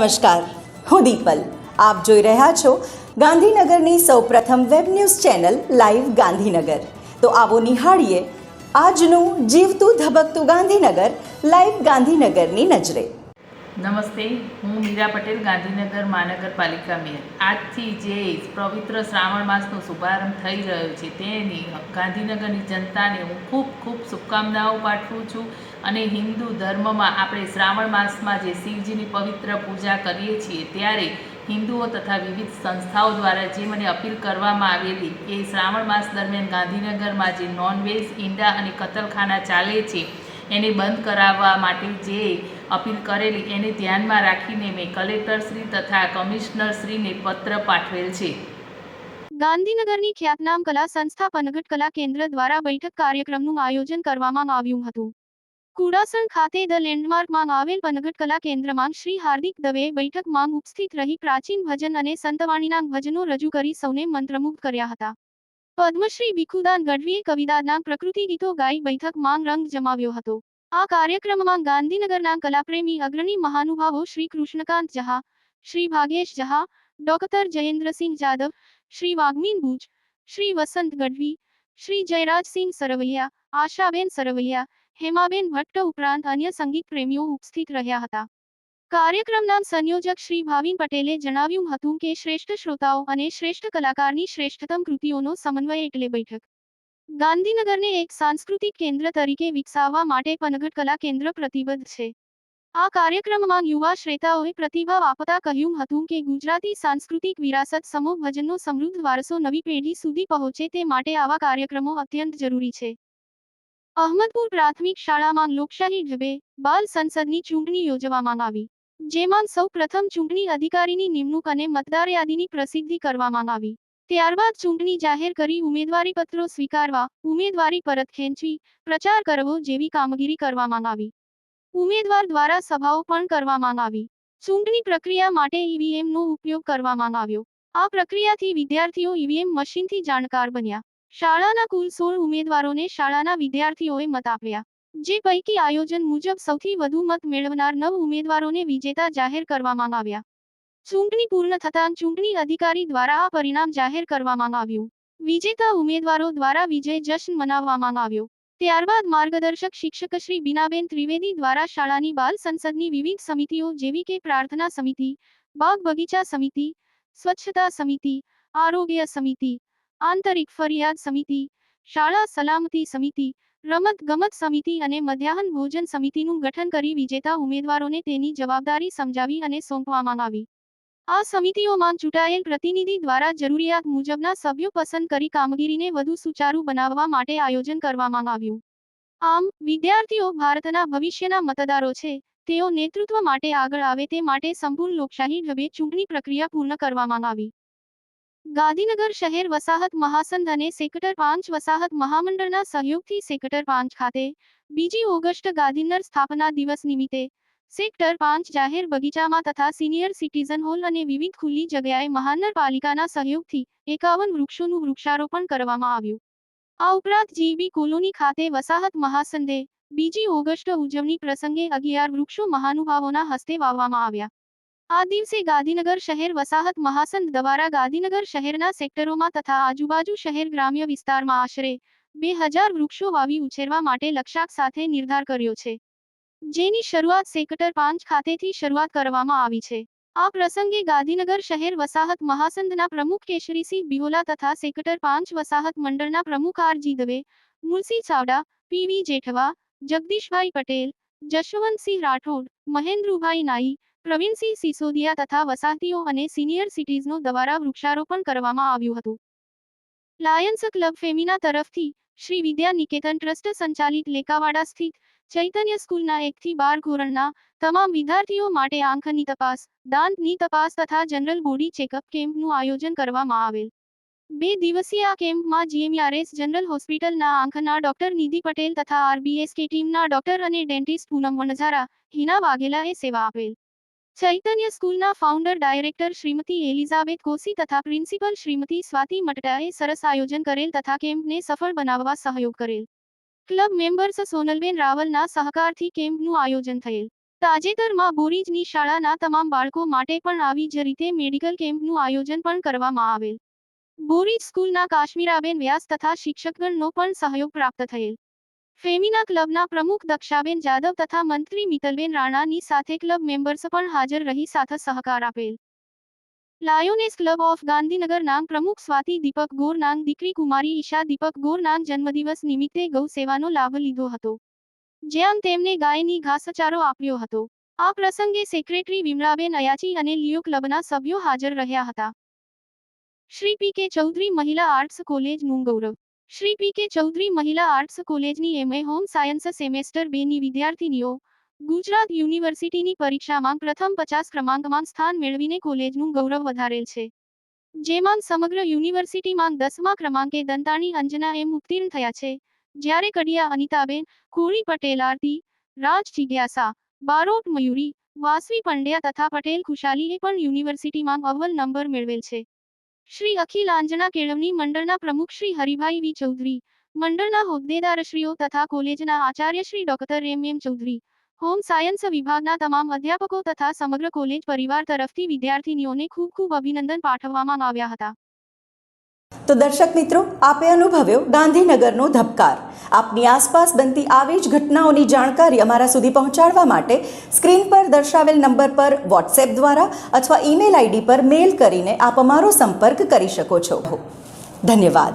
નમસ્કાર, હું દીપલ. આપ જોઈ રહ્યા છો ગાંધીનગરની સૌપ્રથમ web news channel live Gandhinagar. તો આવો નિહાળીએ આજનું જીવતું ધબકતું ગાંધીનગર, લાઈવ ગાંધીનગરની નજરે. નમસ્તે, હું મીરા પટેલ, ગાંધીનગર મહાનગરપાલિકા મેયર. આજથી જે પવિત્ર શ્રાવણ માસનો શુભારંભ થઈ રહ્યો છે, તેની ગાંધીનગરની જનતાને હું ખૂબ ખૂબ શુભકામનાઓ પાઠવું છું અને હિન્દુ ધર્મમાં આપણે શ્રાવણ માસમાં જે શિવજીની પવિત્ર પૂજા કરીએ છીએ, ત્યારે હિન્દુઓ તથા વિવિધ સંસ્થાઓ દ્વારા જે મને અપીલ કરવામાં આવેલી, એ શ્રાવણ માસ દરમિયાન ગાંધીનગરમાં જે નોનવેજ ઈંડા અને કતલખાના ચાલે છે, એને બંધ કરાવવા માટે જે અપીલ કરેલી એને ધ્યાનમાં રાખીને મેં કલેક્ટરશ્રી તથા કમિશનરશ્રીને પત્ર પાઠવેલ છે. ગાંધીનગરની ખ્યાતનામ કલા સંસ્થા પનગટ કલા કેન્દ્ર દ્વારા બેઠક કાર્યક્રમનું આયોજન કરવામાં આવ્યું હતું. કુડાસણ ખાતે ધ લેન્ડમાર્કમાં આવેલ પનગટ કલા કેન્દ્રમાં શ્રી હાર્દિક દવે બેઠકમાં ઉપસ્થિત રહી પ્રાચીન ભજન અને સંતવાણીના ભજનો રજૂ કરી સૌને મંત્રમુગ્ધ કર્યા હતા. પદ્મશ્રી ભીખુદાન ગઢવીએ કવિદાના પ્રકૃતિ ગીતો ગાઈ બેઠકમાં રંગ જમાવ્યો હતો. આ કાર્યક્રમમાં ગાંધીનગરના કલાપ્રેમી અગ્રણી મહાનુભાવો શ્રી કૃષ્ણકાંત જહા શ્રી ભાગેશ જહા ડોક્ટર જયેન્દ્રસિંહ જાદવ, શ્રી વાઘમીન ભુજ, શ્રી વસંત ગઢવી, શ્રી જયરાજસિંહ સરવૈયા, આશાબેન સરવૈયા, હેમાબેન ભટ્ટ ઉપરાંત અન્ય સંગીત પ્રેમીઓ ઉપસ્થિત રહ્યા હતા. કાર્યક્રમના સંયોજક શ્રી ભાવિન પટેલે જણાવ્યું હતું કે શ્રેષ્ઠ શ્રોતાઓ અને શ્રેષ્ઠ કલાકારની શ્રેષ્ઠતમ કૃતિઓનો સમન્વય એટલે બેઠક. ગાંધીનગરને એક સાંસ્કૃતિક કેન્દ્ર તરીકે વિકસાવવા માટે પનગટ કલા કેન્દ્ર પ્રતિબદ્ધ છે. આ કાર્યક્રમમાં યુવા શ્રેતાઓએ પ્રતિભાવ આપતા કહ્યું હતું કે ગુજરાતી સાંસ્કૃતિક વિરાસત સમૂહ ભજનનો સમૃદ્ધ વારસો નવી પેઢી સુધી પહોંચે તે માટે આવા કાર્યક્રમો અત્યંત જરૂરી છે. અહમદપુર પ્રાથમિક શાળામાં લોકશાહી ઢબે બાલ સંસદની ચૂંટણી યોજવામાં આવી, જેમાં સૌ પ્રથમ ચૂંટણી અધિકારીની નિમણૂક અને મતદાર યાદીની પ્રસિદ્ધિ કરવામાં આવી. ત્યારબાદ ચૂંટણી જાહેર કરી ઉમેદવારી પત્રો સ્વીકારવા, ઉમેદવારી પરત ખેંચવી, પ્રચાર કરવો જેવી કામગીરી કરવામાં આવી. ઉમેદવાર દ્વારા સભાઓ પણ કરવામાં આવી. ચૂંટણી પ્રક્રિયા માટે ઈવીએમનો ઉપયોગ કરવામાં આવ્યો. આ પ્રક્રિયાથી વિદ્યાર્થીઓ ઈવીએમ મશીનથી જાણકાર બન્યા. શાળાના કુલ સોળ ઉમેદવારોને શાળાના વિદ્યાર્થીઓએ મત આપ્યા. જે પૈકી આયોજન મુજબ સૌથી વધુ મત મેળવનાર નવ ઉમેદવારોને વિજેતા જાહેર કરવામાં આવ્યા. ચૂંટણી પૂર્ણ થતાં ચૂંટણી અધિકારી દ્વારા આ પરિણામ જાહેર કરવામાં આવ્યું. વિજેતા ઉમેદવારો દ્વારા વિજય જશ્ન મનાવવામાં આવ્યો. ત્યારબાદ માર્ગદર્શક શિક્ષક શ્રી બીનાબેન ત્રિવેદી દ્વારા શાળાની બાલ સંસદની વિવિધ સમિતિઓ જેવી કે પ્રાર્થના સમિતિ, બાગ બગીચા સમિતિ, સ્વચ્છતા સમિતિ, આરોગ્ય સમિતિ, આંતરિક ફરિયાદ સમિતિ, શાળા સલામતી સમિતિ, રમત ગમત સમિતિ અને મધ્યાહન ભોજન સમિતિનું ગઠન કરી વિજેતા ઉમેદવારોને તેની જવાબદારી સમજાવી અને સોંપવામાં આવી. આ સમિતિઓમાં ચૂંટાયેલ પ્રતિનિધિ દ્વારા જરૂરિયાત મુજબના સભ્યો પસંદ કરી કામગીરીને વધુ સુચારુ બનાવવા માટે આયોજન કરવામાં આવ્યું. આમ, વિદ્યાર્થીઓ ભારતના ભવિષ્યના મતદારો છે, તેઓ નેતૃત્વ માટે આગળ આવે તે માટે સંપૂર્ણ લોકશાહી ઢબે ચૂંટણી પ્રક્રિયા પૂર્ણ કરવામાં આવી. ગાંધીનગર શહેર વસાહત મહાસંઘ અને સેક્ટર પાંચ વસાહત મહામંડળના સહયોગથી સેક્ટર પાંચ ખાતે, બીજી ઓગસ્ટ ગાંધીનગર સ્થાપના દિવસ નિમિત્તે સેક્ટર પાંચ જાહેર બગીચામાં તથા સિનિયર સિટીઝન હોલ અને વિવિધ ખુલ્લી જગ્યાએ મહાનગરપાલિકાના સહયોગથી એકાવન વૃક્ષોનું વૃક્ષારોપણ કરવામાં આવ્યું. આ ઉપરાંત જીબી કોલોની ખાતે વસાહત મહાસંધે બીજી ઓગસ્ટ ઉજવણી પ્રસંગે અગિયાર વૃક્ષો મહાનુભાવોના હસ્તે વાવવામાં આવ્યા. આ દિવસે ગાંધીનગર શહેર વસાહત મહાસંઘ દ્વારા ગાંધીનગર શહેરના સેક્ટરોમાં તથા આજુબાજુ શહેર ગ્રામ્ય વિસ્તારમાં આશરે બે હજાર વૃક્ષો વાવી ઉછેરવા માટે લક્ષ્યાંક સાથે નિર્ધાર કર્યો છે. જેની શરૂઆત સેક્ટર પાંચ ખાતેથી શરૂઆત કરવામાં આવી છે. આ પ્રસંગે ગાંધીનગર શહેર વસાહત મહાસંઘના પ્રમુખ કેશરીસિંહ બિહોલા તથા સેક્ટર પાંચ વસાહત મંડળના પ્રમુખ R G Dave Mulsi Chavda P V Jethva, Jagdishbhai Patel, Jashwantsinh Rathod, Mahendrabhai Nai, Pravinsinh Sisodiya તથા વસાહતીઓ અને સિનિયર સિટીઝનો દ્વારા વૃક્ષારોપણ કરવામાં આવ્યું હતું. લાયન્સ ક્લબ ફેમિના તરફથી શ્રી વિદ્યા નિકેતન ટ્રસ્ટ સંચાલિત લેકાવાડા સ્થિત ચૈતન્ય સ્કૂલના એકથી બાર ધોરણના તમામ વિદ્યાર્થીઓ માટે આંખની તપાસ, દાંતની તપાસ તથા જનરલ બોડી ચેકઅપ કેમ્પનું આયોજન કરવામાં આવેલ. બે દિવસીય આ કેમ્પમાં જીએમઆરએસ જનરલ હોસ્પિટલના આંખના ડોક્ટર નિધિ પટેલ તથા આરબીએસકે ટીમના ડોક્ટર અને ડેન્ટિસ્ટ પૂનમ વણઝારા, હિના વાઘેલાએ સેવા આપેલ. ચૈતન્ય સ્કૂલના founder director Shrimati Elizabeth Koshy તથા પ્રિન્સિપલ શ્રીમતી સ્વાતિ મટડાએ સરસ આયોજન કરેલ તથા કેમ્પને સફળ બનાવવા સહયોગ કરેલ. ક્લબ મેમ્બર્સ સોનલબેન રાવલના સહકારથી કેમ્પનું આયોજન થયેલ. તાજેતરમાં બોરીજની શાળાના તમામ બાળકો માટે પણ આવી જ રીતે મેડિકલ કેમ્પનું આયોજન પણ કરવામાં આવેલ. બોરીજ સ્કૂલના કાશ્મીરાબેન વ્યાસ તથા શિક્ષકગણનો પણ સહયોગ પ્રાપ્ત થયેલ. ફેમિના ક્લબના પ્રમુખ દક્ષાબેન જાદવ તથા મંત્રી મિતલબેન રાણાની સાથે ક્લબ મેમ્બર્સ પણ હાજર રહી સાથે સહકાર આપેલ. લાયોનેસ ક્લબ ઓફ ગાંધીનગર નાંગ પ્રમુખ સ્વાતિ દીપક ગોર નાંગ દીકરી કુમારી ઈશા દીપક ગોર નાંગ જન્મદિવસ નિમિત્તે ગૌ સેવાનો લાભ લીધો હતો. જ્યાં તેમને ગાયની ઘાસચારો આપ્યો હતો. આ પ્રસંગે સેક્રેટરી વિમળાબેન અયાચી અને લિયો ક્લબના સભ્યો હાજર રહ્યા હતા. શ્રી પી કે ચૌધરી મહિલા આર્ટ્સ કોલેજનું ગૌરવ. શ્રી પી કે ચૌધરી મહિલા આર્ટ્સ કોલેજની એમએ હોમ સાયન્સ સેમેસ્ટર બેની વિદ્યાર્થીનીઓ ગુજરાત યુનિવર્સિટીની પરીક્ષામાં પ્રથમ પચાસ ક્રમાંકમાં સ્થાન મેળવીને કોલેજનું ગૌરવ વધારેલ છે. જેમાં સમગ્ર યુનિવર્સિટીમાં દસમા ક્રમાંકે દંતાણી, અંજના એમ ઉત્તીર્ણ થયા છે. જ્યારે કડિયા, અનિતાબેન કોળી પટેલ, આરતી, રાજ જિજ્ઞાસા, બારોટ, મયુરી, વાસવી પંડ્યા તથા પટેલ ખુશાલીએ પણ યુનિવર્સિટીમાં અવ્વલ નંબર મેળવેલ છે. શ્રી અખિલ આંજના કેળવણી મંડળના પ્રમુખ શ્રી હરિભાઈ વી. ચૌધરી, મંડળના હોદ્દેદારશ્રીઓ તથા કોલેજના Acharya Shri doctor M M Chaudhari home science વિભાગના તમામ અધ્યાપકો તથા સમગ્ર કોલેજ પરિવાર તરફથી વિદ્યાર્થીનીઓને ખૂબ ખૂબ અભિનંદન પાઠવવામાં આવ્યા હતા. તો દર્શક મિત્રો, આપે અનુભવ્યો ગાંધીનગરનો ધબકાર. આપની આસપાસ બનતી આવી જ ઘટનાઓની જાણકારી અમારા સુધી પહોંચાડવા માટે સ્ક્રીન પર દર્શાવેલ નંબર પર વોટ્સએપ દ્વારા અથવા ઈમેલ આઈડી પર મેલ કરીને આપ અમારો સંપર્ક કરી શકો છો. ધન્યવાદ.